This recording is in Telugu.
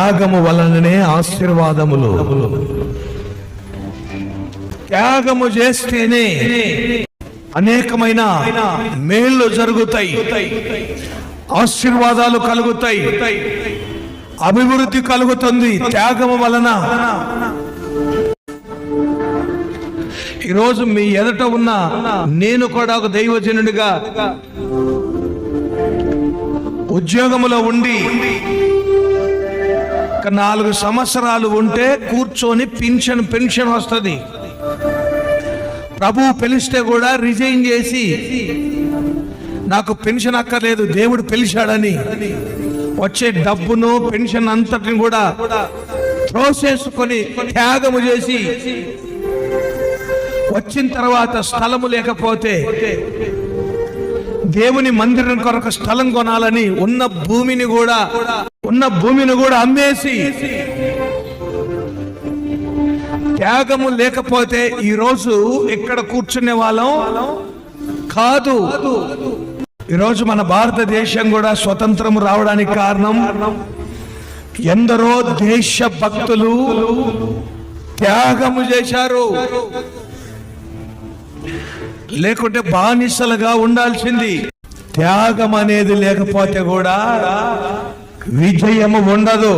త్యాగము వలననే ఆశీర్వాదములు. త్యాగము చేస్తేనే అనేకమైన మేళ్ళు జరుగుతాయి. ఆశీర్వాదాలు కలుగుతాయి. అభివృద్ధి కలుగుతుంది త్యాగము వలన. ఈరోజు మీ ఎదుట ఉన్న నేను కూడా ఒక దైవజనుడిగా ఉద్యోగంలో ఉండి నాలుగు సంవత్సరాలు ఉంటే కూర్చొని పెన్షన్ పెన్షన్ వస్తుంది. ప్రభు పిలిస్తే కూడా రిజైన్ చేసి నాకు పెన్షన్ అక్కర్లేదు దేవుడు పిలిచాడని. వచ్చే డబ్బును పెన్షన్ అంతటిని కూడా త్రోసేసుకొని త్యాగము చేసి వచ్చిన తర్వాత స్థలము లేకపోతే దేవుని మందిరం కొరకు స్థలం కొనాలని ఉన్న భూమిని కూడా ఉన్న భూమిని కూడా అమ్మేసి త్యాగము లేకపోతే ఈ రోజు ఇక్కడ కూర్చునే వాళ్ళం కాదు. ఈరోజు మన భారతదేశం కూడా స్వతంత్రం రావడానికి కారణం ఎందరో దేశ భక్తులు త్యాగము చేశారు. లేకుంటే బానిసలుగా ఉండాల్సింది. త్యాగం అనేది లేకపోతే కూడా విజయము ఉండదు.